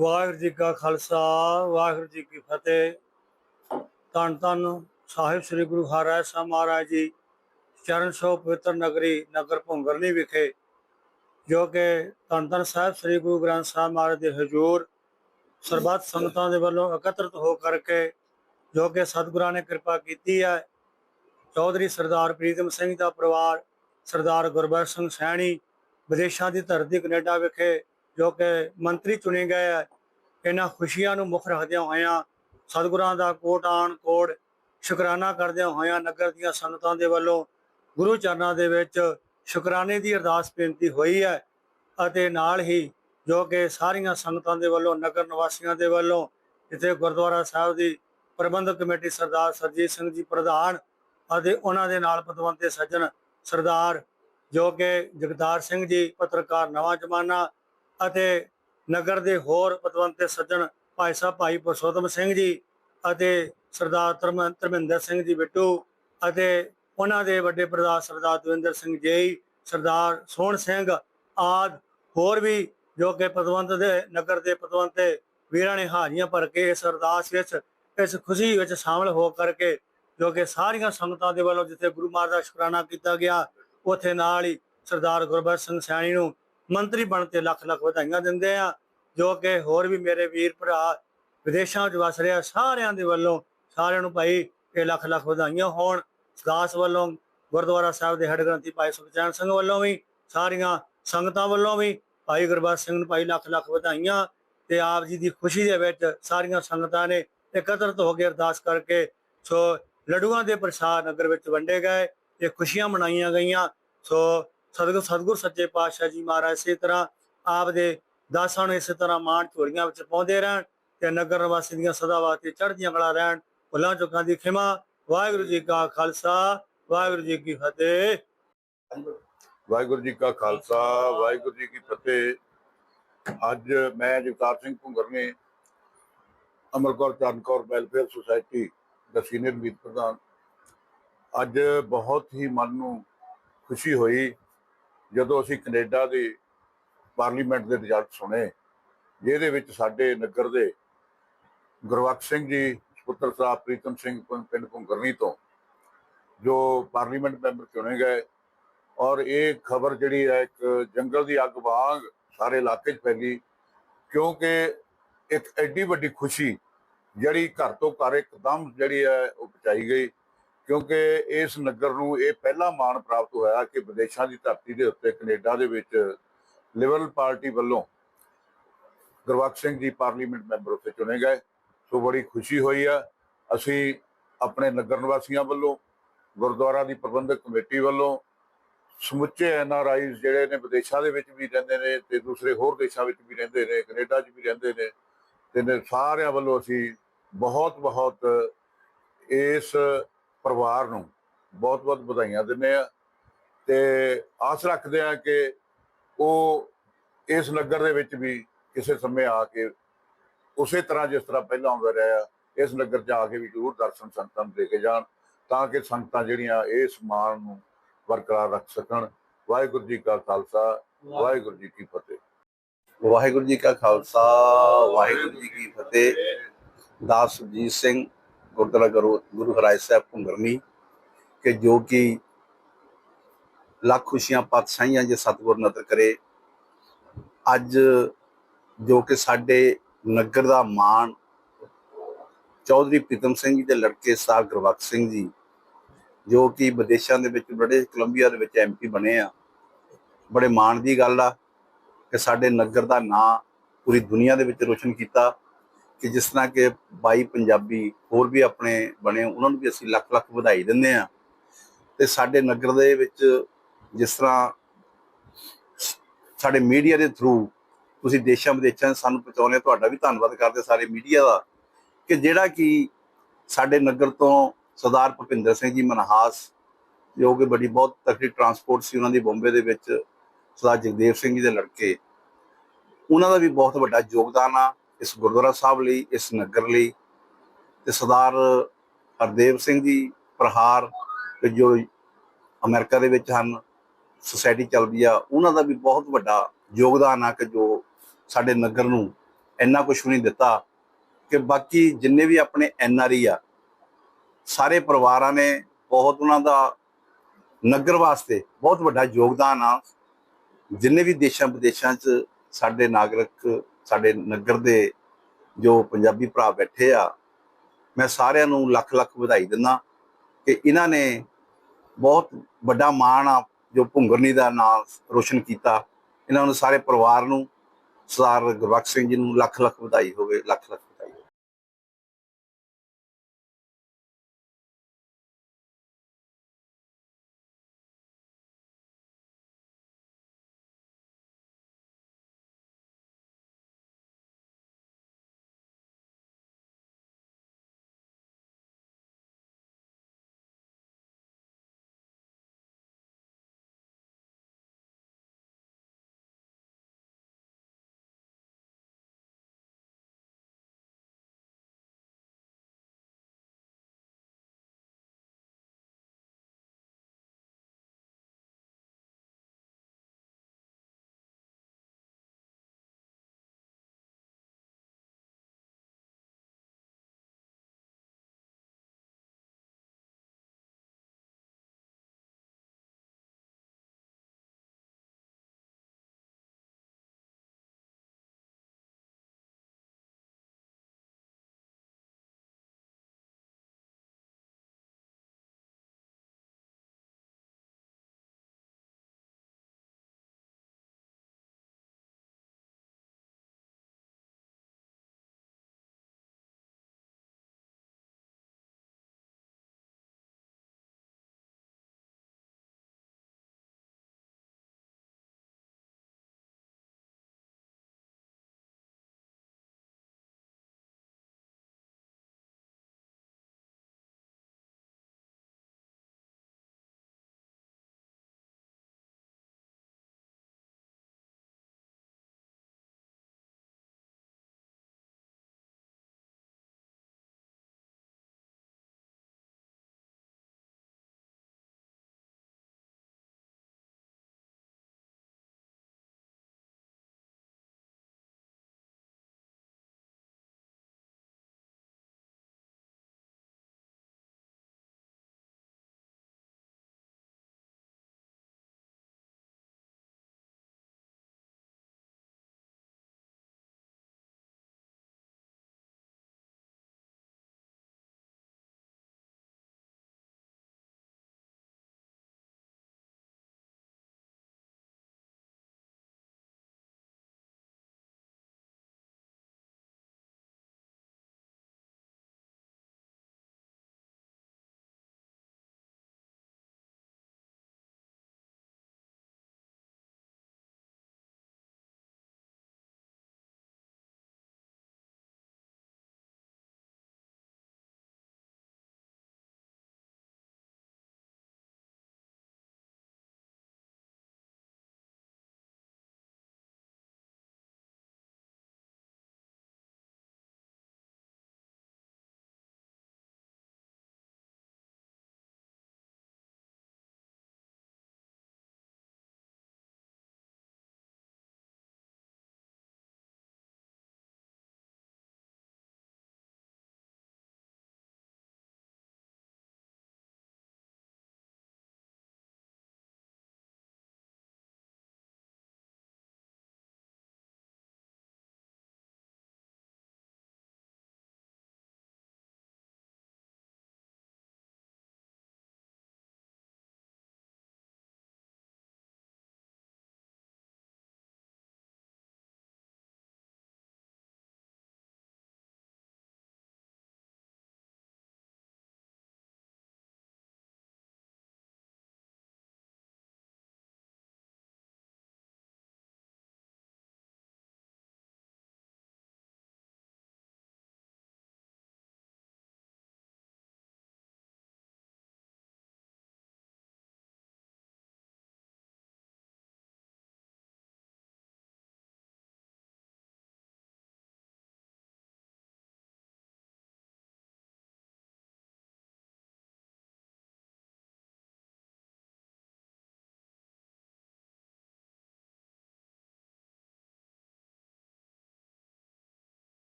ਵਾਹਿਗੁਰੂ ਜੀ ਕਾ ਖਾਲਸਾ, ਵਾਹਿਗੁਰੂ ਜੀ ਕੀ ਫਤਿਹ। ਤਨ ਤਨ ਸਾਹਿਬ ਸ੍ਰੀ ਗੁਰੂ ਹਰਿ ਸਾਹਿਬ ਮਹਾਰਾਜ ਜੀ, ਚਰਨ ਸੋ ਪਵਿੱਤਰ ਨਗਰੀ ਨਗਰ ਭੁੰਗਰਲੀ ਵਿਖੇ, ਜੋ ਕਿ ਤਨ ਤਨ ਸਾਹਿਬ ਸ੍ਰੀ ਗੁਰੂ ਗ੍ਰੰਥ ਸਾਹਿਬ ਮਹਾਰਾਜ ਦੇ ਹਜ਼ੂਰ ਸਰਬੱਤ ਸੰਗਤਾਂ ਦੇ ਵੱਲੋਂ ਇਕੱਤਰਿਤ ਹੋ ਕਰਕੇ ਜੋ ਕਿ ਸਤਿਗੁਰਾਂ ਨੇ ਕਿਰਪਾ ਕੀਤੀ ਹੈ। ਚੌਧਰੀ ਸਰਦਾਰ ਪ੍ਰੀਤਮ ਸਿੰਘ ਦਾ ਪਰਿਵਾਰ, ਸਰਦਾਰ ਗੁਰਬਖਸ਼ ਸਿੰਘ ਸੈਣੀ, ਵਿਦੇਸ਼ਾਂ ਦੀ ਧਰਤੀ ਕੈਨੇਡਾ ਵਿਖੇ ਜੋ ਕਿ ਮੰਤਰੀ ਚੁਣੇ ਗਏ ਹੈ। ਇਹਨਾਂ ਖੁਸ਼ੀਆਂ ਨੂੰ ਮੁੱਖ ਰੱਖਦਿਆਂ ਹੋਇਆਂ ਸਤਿਗੁਰਾਂ ਦਾ ਕੋਟ ਆਣ ਕੋਟ ਸ਼ੁਕਰਾਨਾ ਕਰਦਿਆਂ ਹੋਇਆਂ ਨਗਰ ਦੀਆਂ ਸੰਗਤਾਂ ਦੇ ਵੱਲੋਂ ਗੁਰੂ ਚਰਨਾਂ ਦੇ ਵਿੱਚ ਸ਼ੁਕਰਾਨੇ ਦੀ ਅਰਦਾਸ ਬੇਨਤੀ ਹੋਈ ਹੈ ਅਤੇ ਨਾਲ ਹੀ ਜੋ ਕਿ ਸਾਰੀਆਂ ਸੰਗਤਾਂ ਦੇ ਵੱਲੋਂ ਨਗਰ ਨਿਵਾਸੀਆਂ ਦੇ ਵੱਲੋਂ ਇੱਥੇ ਗੁਰਦੁਆਰਾ ਸਾਹਿਬ ਦੀ ਪ੍ਰਬੰਧਕ ਕਮੇਟੀ ਸਰਦਾਰ ਸਰਜੀਤ ਸਿੰਘ ਜੀ ਪ੍ਰਧਾਨ ਅਤੇ ਉਹਨਾਂ ਦੇ ਨਾਲ ਪਤਵੰਤੇ ਸੱਜਣ ਸਰਦਾਰ ਜੋ ਕਿ ਜਗਤਾਰ ਸਿੰਘ ਜੀ, ਪੱਤਰਕਾਰ ਨਵਾਂ ਜ਼ਮਾਨਾ ਅਤੇ ਨਗਰ ਦੇ ਹੋਰ ਪਤਵੰਤੇ ਸੱਜਣ ਭਾਈ ਸਾਹਿਬ ਭਾਈ ਪੁਰਸ਼ੋਤਮ ਸਿੰਘ ਜੀ ਅਤੇ ਸਰਦਾਰ ਧਰਮ- ਧਰਮਿੰਦਰ ਸਿੰਘ ਜੀ ਬਿੱਟੂ ਅਤੇ ਉਹਨਾਂ ਦੇ ਵੱਡੇ ਪ੍ਰਧਾਨ ਸਰਦਾਰ ਦਵਿੰਦਰ ਸਿੰਘ ਜੀ ਸਰਦਾਰ ਸੋਹਣ ਸਿੰਘ ਆਦ ਹੋਰ ਵੀ ਜੋ ਕਿ ਪਤਵੰਤ ਦੇ ਨਗਰ ਦੇ ਪਤਵੰਤੇ ਵੀਰਾਂ ਨੇ ਹਾਜ਼ਰੀਆਂ ਭਰ ਕੇ ਇਸ ਅਰਦਾਸ ਵਿੱਚ ਇਸ ਖੁਸ਼ੀ ਵਿੱਚ ਸ਼ਾਮਲ ਹੋ ਕਰਕੇ ਜੋ ਕਿ ਸਾਰੀਆਂ ਸੰਗਤਾਂ ਦੇ ਵੱਲੋਂ ਜਿੱਥੇ ਗੁਰੂ ਮਹਾਰਾਜ ਦਾ ਸ਼ੁਕਰਾਨਾ ਕੀਤਾ ਗਿਆ, ਉੱਥੇ ਨਾਲ ਹੀ ਸਰਦਾਰ ਗੁਰਬਖਸ਼ ਸਿੰਘ ਸੈਣੀ ਨੂੰ ਮੰਤਰੀ ਬਣ ਤੇ ਲੱਖ ਲੱਖ ਵਧਾਈਆਂ ਦਿੰਦੇ ਆ ਜੋ ਕਿ ਹੋਰ ਵੀ ਮੇਰੇ ਵੀਰ ਭਰਾ ਵਿਦੇਸ਼ਾਂ ਵਿੱਚ ਵਸ ਰਿਹਾ, ਸਾਰਿਆਂ ਦੇ ਵੱਲੋਂ ਸਾਰਿਆਂ ਨੂੰ ਭਾਈ ਇਹ ਲੱਖ ਲੱਖ ਵਧਾਈਆਂ ਹੋਣ। ਦਾਸ ਵੱਲੋਂ ਗੁਰਦੁਆਰਾ ਸਾਹਿਬ ਦੇ ਹੈਡ ਗ੍ਰੰਥੀ ਭਾਈ ਸੁਖਚੈਨ ਸਿੰਘ ਵੱਲੋਂ ਵੀ, ਸਾਰੀਆਂ ਸੰਗਤਾਂ ਵੱਲੋਂ ਵੀ ਭਾਈ ਗੁਰਬਖਸ਼ ਸਿੰਘ ਨੂੰ ਭਾਈ ਲੱਖ ਲੱਖ ਵਧਾਈਆਂ ਤੇ ਆਪ ਜੀ ਦੀ ਖੁਸ਼ੀ ਦੇ ਵਿੱਚ ਸਾਰੀਆਂ ਸੰਗਤਾਂ ਨੇ ਇਕੱਤਰਤ ਹੋ ਕੇ ਅਰਦਾਸ ਕਰਕੇ ਸੋ ਲਡੂਆਂ ਦੇ ਪ੍ਰਸਾਦ ਨਗਰ ਵਿੱਚ ਵੰਡੇ ਗਏ, ਤੇ ਖੁਸ਼ੀਆਂ ਮਨਾਈਆਂ ਗਈਆਂ। ਸੋ ਸਤਿਗੁਰ ਸਤਿਗੁਰ ਸੱਚੇ ਪਾਤਸ਼ਾਹ ਜੀ ਮਹਾਰਾਜ ਇਸੇ ਤਰ੍ਹਾਂ ਆਪ ਦੇ ਦਾਸਾਂ ਨੂੰ ਇਸੇ ਤਰ੍ਹਾਂ ਮਾਣ ਝੋਲੀਆਂ ਵਿੱਚ ਪਾਉਂਦੇ ਰਹਿਣ ਤੇ ਨਗਰ ਨਿਵਾਸੀ ਦੀਆਂ ਸਦਾ ਵਾਸਤੇ ਚੜ੍ਹਦੀਆਂ ਕਲਾ ਰਹਿਣ ਭੁੱਲਾਂ ਚੁੱਕਾਂ ਦੀ ਖਿਮਾ। ਵਾਹਿਗੁਰੂ ਜੀ ਕਾ ਖਾਲਸਾ, ਵਾਹਿਗੁਰੂ ਜੀ ਕੀ ਫਤਿਹ। ਵਾਹਿਗੁਰੂ ਜੀ ਕਾ ਖਾਲਸਾ, ਵਾਹਿਗੁਰੂ ਜੀ ਕੀ ਫਤਿਹ। ਅੱਜ ਮੈਂ ਜਗਤਾਰ ਸਿੰਘ ਭੁੰਗਰ ਨੇ ਅਮਰ ਅਮਰਕੌਰ ਚੰਦਕੌਰ ਵੈਲਫੇਅਰ ਸੁਸਾਇਟੀ ਦਾ ਸੀਨੀਅਰ ਮੀਤ ਪ੍ਰਧਾਨ। ਅੱਜ ਬਹੁਤ ਹੀ ਮਨ ਨੂੰ ਖੁਸ਼ੀ ਹੋਈ ਜਦੋਂ ਅਸੀਂ ਕੈਨੇਡਾ ਦੇ ਪਾਰਲੀਮੈਂਟ ਦੇ ਰਿਜ਼ਲਟ ਸੁਣੇ, ਜਿਹਦੇ ਵਿੱਚ ਸਾਡੇ ਨਗਰ ਦੇ ਗੁਰਵਖਸ਼ ਸਿੰਘ ਜੀ ਪੁੱਤਰ ਸਾਹਿਬ ਪ੍ਰੀਤਮ ਸਿੰਘ ਪਿੰਡ ਭੁੰਗਰਨੀ ਤੋਂ, ਜੋ ਪਾਰਲੀਮੈਂਟ ਮੈਂਬਰ ਚੁਣੇ ਗਏ। ਔਰ ਇਹ ਖਬਰ ਜਿਹੜੀ ਹੈ, ਇੱਕ ਜੰਗਲ ਦੀ ਅੱਗ ਵਾਂਗ ਸਾਰੇ ਇਲਾਕੇ 'ਚ ਫੈਲੀ, ਕਿਉਂਕਿ ਇੱਕ ਐਡੀ ਵੱਡੀ ਖੁਸ਼ੀ ਜਿਹੜੀ ਘਰ ਤੋਂ ਘਰ ਇੱਕਦਮ ਜਿਹੜੀ ਹੈ ਉਹ ਪਹੁੰਚਾਈ ਗਈ, ਕਿਉਂਕਿ ਇਸ ਨਗਰ ਨੂੰ ਇਹ ਪਹਿਲਾ ਮਾਣ ਪ੍ਰਾਪਤ ਹੋਇਆ ਕਿ ਵਿਦੇਸ਼ਾਂ ਦੀ ਧਰਤੀ ਦੇ ਉੱਤੇ ਕੈਨੇਡਾ ਦੇ ਵਿੱਚ ਲਿਬਰਲ ਪਾਰਟੀ ਵੱਲੋਂ ਗੁਰਬਖਸ਼ ਸਿੰਘ ਜੀ ਪਾਰਲੀਮੈਂਟ ਮੈਂਬਰ ਉੱਤੇ ਚੁਣੇ ਗਏ। ਸੋ ਬੜੀ ਖੁਸ਼ੀ ਹੋਈ ਆ। ਅਸੀਂ ਆਪਣੇ ਨਗਰ ਨਿਵਾਸੀਆਂ ਵੱਲੋਂ, ਗੁਰਦੁਆਰਾ ਦੀ ਪ੍ਰਬੰਧਕ ਕਮੇਟੀ ਵੱਲੋਂ, ਸਮੁੱਚੇ ਐਨ ਆਰ ਆਈਜ਼ ਜਿਹੜੇ ਨੇ ਵਿਦੇਸ਼ਾਂ ਦੇ ਵਿੱਚ ਵੀ ਰਹਿੰਦੇ ਨੇ ਤੇ ਦੂਸਰੇ ਹੋਰ ਦੇਸ਼ਾਂ ਵਿੱਚ ਵੀ ਰਹਿੰਦੇ ਨੇ, ਕੈਨੇਡਾ 'ਚ ਵੀ ਰਹਿੰਦੇ ਨੇ ਤੇ ਸਾਰਿਆਂ ਵੱਲੋਂ ਅਸੀਂ ਬਹੁਤ ਬਹੁਤ ਇਸ ਪਰਿਵਾਰ ਨੂੰ ਬਹੁਤ ਬਹੁਤ ਵਧਾਈਆਂ ਦਿੰਦੇ ਆ ਤੇ ਆਸ ਰੱਖਦੇ ਆ ਕਿ ਉਹ ਇਸ ਨਗਰ ਦੇ ਵਿੱਚ ਵੀ ਕਿਸੇ ਸਮੇਂ ਆ ਕੇ ਉਸੇ ਤਰ੍ਹਾਂ ਜਿਸ ਤਰ੍ਹਾਂ ਪਹਿਲਾਂ ਆਉਂਦਾ ਰਿਹਾ, ਇਸ ਨਗਰ 'ਚ ਆ ਕੇ ਵੀ ਜ਼ਰੂਰ ਦਰਸ਼ਨ ਸੰਤਾਂ ਨੂੰ ਦੇ ਕੇ ਜਾਣ ਤਾਂ ਕਿ ਸੰਗਤਾਂ ਜਿਹੜੀਆਂ ਇਸ ਮਾਣ ਨੂੰ ਬਰਕਰਾਰ ਰੱਖ ਸਕਣ। ਵਾਹਿਗੁਰੂ ਜੀ ਕਾ ਖਾਲਸਾ, ਵਾਹਿਗੁਰੂ ਜੀ ਕੀ ਫਤਿਹ। ਵਾਹਿਗੁਰੂ ਜੀ ਕਾ ਖਾਲਸਾ, ਵਾਹਿਗੁਰੂ ਜੀ ਕੀ ਫਤਿਹ। ਦਾਸ ਸੁਰਜੀਤ ਸਿੰਘ, ਗੁਰਦੁਆਰਾ ਗੁਰੂ ਗੁਰੂ ਹਰਾਏ ਸਾਹਿਬ ਭੁੰਗਰਨੀ ਕਿ ਜੋ ਕਿ ਲੱਖ ਖੁਸ਼ੀਆਂ ਪਾਤਸ਼ਾਹੀਆਂ ਜੇ ਸਤਿਗੁਰ ਨਦਰ ਕਰੇ। ਅੱਜ ਜੋ ਕਿ ਸਾਡੇ ਨਗਰ ਦਾ ਮਾਣ ਚੌਧਰੀ ਪ੍ਰੀਤਮ ਸਿੰਘ ਜੀ ਦੇ ਲੜਕੇ ਸਾਹਿਬ ਗੁਰਬਖਸ਼ ਸਿੰਘ ਜੀ, ਜੋ ਕਿ ਵਿਦੇਸ਼ਾਂ ਦੇ ਵਿੱਚ, ਬੜੇ ਕੋਲੰਬੀਆ ਦੇ ਵਿੱਚ ਐਮਪੀ ਬਣੇ ਆ। ਬੜੇ ਮਾਣ ਦੀ ਗੱਲ ਆ। ਕਿ ਸਾਡੇ ਨਗਰ ਦਾ ਨਾਂ ਪੂਰੀ ਦੁਨੀਆ ਦੇ ਵਿੱਚ ਰੋਸ਼ਨ ਕੀਤਾ ਕਿ ਜਿਸ ਤਰ੍ਹਾਂ ਕਿ ਬਾਈ ਪੰਜਾਬੀ ਹੋਰ ਵੀ ਆਪਣੇ ਬਣੇ, ਉਹਨਾਂ ਨੂੰ ਵੀ ਅਸੀਂ ਲੱਖ ਲੱਖ ਵਧਾਈ ਦਿੰਦੇ ਆ ਤੇ ਸਾਡੇ ਨਗਰ ਦੇ ਵਿੱਚ ਜਿਸ ਤਰ੍ਹਾਂ ਸਾਡੇ ਮੀਡੀਆ ਦੇ ਥਰੂ ਤੁਸੀਂ ਦੇਸ਼ਾਂ ਵਿਦੇਸ਼ਾਂ ਸਾਨੂੰ ਪਹੁੰਚਾਉਂਦੇ ਤੁਹਾਡਾ ਵੀ ਧੰਨਵਾਦ ਕਰਦੇ ਸਾਰੇ ਮੀਡੀਆ ਦਾ ਕਿ ਜਿਹੜਾ ਕਿ ਸਾਡੇ ਨਗਰ ਤੋਂ ਸਰਦਾਰ ਭੁਪਿੰਦਰ ਸਿੰਘ ਜੀ ਮਨਹਾਸ, ਜੋ ਕਿ ਬੜੀ ਬਹੁਤ ਤਕੜੀ ਟਰਾਂਸਪੋਰਟ ਸੀ ਉਹਨਾਂ ਦੀ ਬੰਬੇ ਦੇ ਵਿੱਚ ਸਰਦਾਰ ਜਗਦੇਵ ਸਿੰਘ ਜੀ ਦੇ ਲੜਕੇ। ਉਹਨਾਂ ਦਾ ਵੀ ਬਹੁਤ ਵੱਡਾ ਯੋਗਦਾਨ ਆ ਇਸ ਗੁਰਦੁਆਰਾ ਸਾਹਿਬ ਲਈ, ਇਸ ਨਗਰ ਲਈ। ਤੇ ਸਰਦਾਰ ਹਰਦੇਵ ਸਿੰਘ ਜੀ ਪ੍ਰਹਾਰ ਜੋ ਅਮਰੀਕਾ ਦੇ ਵਿੱਚ ਹਨ ਸੁਸਾਇਟੀ ਚੱਲਦੀ ਆ, ਉਹਨਾਂ ਦਾ ਵੀ ਬਹੁਤ ਵੱਡਾ ਯੋਗਦਾਨ ਆ ਕਿ ਜੋ ਸਾਡੇ ਨਗਰ ਨੂੰ ਇੰਨਾ ਕੁਝ ਨਹੀਂ ਦਿੱਤਾ ਕਿ ਬਾਕੀ ਜਿੰਨੇ ਵੀ ਆਪਣੇ ਐਨ ਆਰ ਐਨਆਰਈ ਆ, ਸਾਰੇ ਪਰਿਵਾਰਾਂ ਨੇ ਬਹੁਤ ਉਹਨਾਂ ਦਾ ਨਗਰ ਵਾਸਤੇ ਬਹੁਤ ਵੱਡਾ ਯੋਗਦਾਨ ਆ। ਜਿੰਨੇ ਵੀ ਦੇਸ਼ਾਂ ਵਿਦੇਸ਼ਾਂ 'ਚ ਸਾਡੇ ਨਾਗਰਿਕ, ਸਾਡੇ ਨਗਰ ਦੇ ਜੋ ਪੰਜਾਬੀ ਭਰਾ ਬੈਠੇ ਆ, ਮੈਂ ਸਾਰਿਆਂ ਨੂੰ ਲੱਖ ਲੱਖ ਵਧਾਈ ਦਿੰਦਾ ਕਿ ਇਹਨਾਂ ਨੇ ਬਹੁਤ ਵੱਡਾ ਮਾਣ ਆ, ਜੋ ਭੁੰਗਰਨੀ ਦਾ ਨਾਮ ਰੋਸ਼ਨ ਕੀਤਾ। ਇਹਨਾਂ ਨੂੰ ਸਾਰੇ ਪਰਿਵਾਰ ਨੂੰ, ਸਰਦਾਰ ਗੁਰਬਖਸ਼ ਸਿੰਘ ਜੀ ਨੂੰ ਲੱਖ ਲੱਖ ਵਧਾਈ ਹੋਵੇ, ਲੱਖ ਲੱਖ